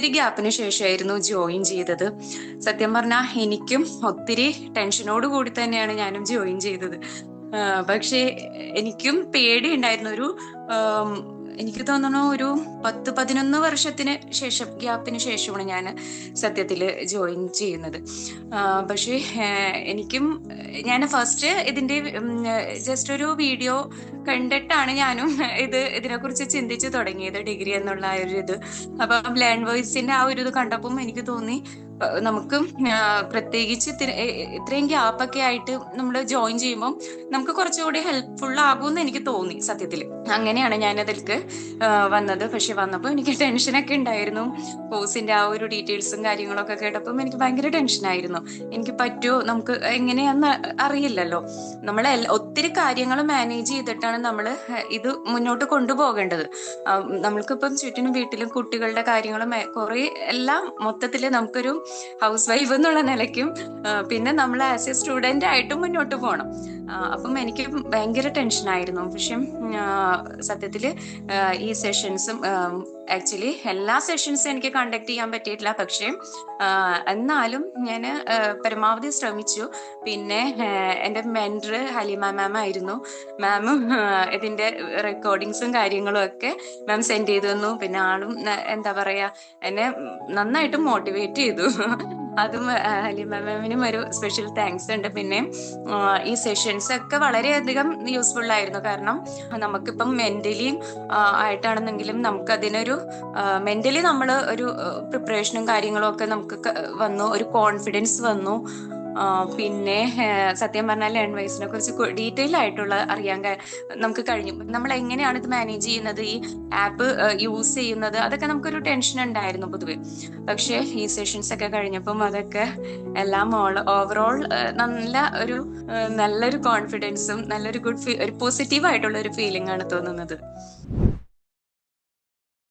ഒത്തിരി ഗ്യാപ്പിന് ശേഷമായിരുന്നു ജോയിൻ ചെയ്തത്. സത്യം പറഞ്ഞാൽ എനിക്കും ഒത്തിരി ടെൻഷനോട് കൂടി തന്നെയാണ് ഞാനും ജോയിൻ ചെയ്തത്. പക്ഷേ എനിക്കും പേടിയുണ്ടായിരുന്നു ഒരു എനിക്ക് തോന്നുന്നു ഒരു പത്ത് പതിനൊന്ന് വർഷത്തിന് ശേഷം ഗ്യാപ്പിന് ശേഷമാണ് ഞാൻ സത്യത്തിൽ ജോയിൻ ചെയ്യുന്നത്. പക്ഷേ എനിക്കും ഞാൻ ഫസ്റ്റ് ഇതിന്റെ ജസ്റ്റ് ഒരു വീഡിയോ കണ്ടിട്ടാണ് ഞാനും ഇത് ഇതിനെക്കുറിച്ച് ചിന്തിച്ചു തുടങ്ങിയത് ഡിഗ്രി എന്നുള്ള ഒരു ഇത്. അപ്പം ലേൺ വോയിസിന്റെ ആ ഒരു ഇത് കണ്ടപ്പം എനിക്ക് തോന്നി നമുക്ക് പ്രത്യേകിച്ച് ഇത്രയും ഗ്യാപ്പൊക്കെ ആയിട്ട് നമ്മൾ ജോയിൻ ചെയ്യുമ്പോൾ നമുക്ക് കുറച്ചുകൂടി ഹെൽപ്ഫുൾ ആകുമെന്ന് എനിക്ക് തോന്നി സത്യത്തിൽ അങ്ങനെയാണ് ഞാൻ അതിലേക്ക് വന്നത്. പക്ഷെ വന്നപ്പോൾ എനിക്ക് ടെൻഷനൊക്കെ ഉണ്ടായിരുന്നു. കോഴ്സിന്റെ ആ ഒരു ഡീറ്റെയിൽസും കാര്യങ്ങളൊക്കെ കേട്ടപ്പോൾ എനിക്ക് ഭയങ്കര ടെൻഷനായിരുന്നു. എനിക്ക് പറ്റുമോ നമുക്ക് എങ്ങനെയാന്ന് അറിയില്ലല്ലോ. നമ്മൾ ഒത്തിരി കാര്യങ്ങൾ മാനേജ് ചെയ്തിട്ടാണ് നമ്മൾ ഇത് മുന്നോട്ട് കൊണ്ടുപോകേണ്ടത്. നമ്മൾക്കിപ്പം ചുറ്റിനും വീട്ടിലും കുട്ടികളുടെ കാര്യങ്ങളും കുറെ എല്ലാം മൊത്തത്തിൽ നമുക്കൊരു ഹൗസ് വൈഫ് എന്നുള്ള നിലയ്ക്കും പിന്നെ നമ്മൾ ആസ് എ സ്റ്റുഡന്റ് ആയിട്ടും മുന്നോട്ട് പോകണം അപ്പം എനിക്ക് ഭയങ്കര ടെൻഷനായിരുന്നു പക്ഷെ സത്യത്തിൽ ഈ സെഷൻസും ആക്ച്വലി എല്ലാ സെഷൻസും എനിക്ക് കണ്ടക്ട് ചെയ്യാൻ പറ്റിയിട്ടില്ല. പക്ഷേ എന്നാലും ഞാൻ പരമാവധി ശ്രമിച്ചു. പിന്നെ എന്റെ മെന്റർ ഹലീമ മാം ആയിരുന്നു. മാമും ഇതിന്റെ റെക്കോർഡിങ്സും കാര്യങ്ങളും ഒക്കെ മാം സെൻഡ് ചെയ്തു തന്നു. പിന്നെ ആളും എന്താ പറയുക എന്നെ നന്നായിട്ട് മോട്ടിവേറ്റ് ചെയ്തു. അതും ഹലീമ മാമിനും ഒരു സ്പെഷ്യൽ താങ്ക്സ് ഉണ്ട്. പിന്നെ ഈ സെഷൻസ് ഒക്കെ വളരെയധികം യൂസ്ഫുൾ ആയിരുന്നു. കാരണം നമുക്കിപ്പം മെന്റലി ആയിട്ടാണെന്നെങ്കിലും നമുക്ക് അതിനൊരു മെന്റലി നമ്മൾ ഒരു പ്രിപ്പറേഷനും കാര്യങ്ങളും ഒക്കെ നമുക്ക് വന്നു. ഒരു കോൺഫിഡൻസ് വന്നു. പിന്നെ സത്യം പറഞ്ഞാൽ ലേൺ വൈസിനെ കുറിച്ച് ഡീറ്റെയിൽ ആയിട്ടുള്ള അറിയാൻ നമുക്ക് കഴിഞ്ഞു. നമ്മൾ എങ്ങനെയാണ് ഇത് മാനേജ് ചെയ്യുന്നത്? ഈ ആപ്പ് യൂസ് ചെയ്യുന്നത്? അതൊക്കെ നമുക്കൊരു ടെൻഷൻ ഉണ്ടായിരുന്നു പൊതുവെ. പക്ഷേ ഈ സെഷൻസ് ഒക്കെ കഴിഞ്ഞപ്പം അതൊക്കെ എല്ലാം ഓവറോൾ നല്ല ഒരു നല്ലൊരു കോൺഫിഡൻസും നല്ലൊരു ഗുഡ് ഒരു പോസിറ്റീവ് ആയിട്ടുള്ള ഒരു ഫീലിംഗ് ആണ് തോന്നുന്നത്.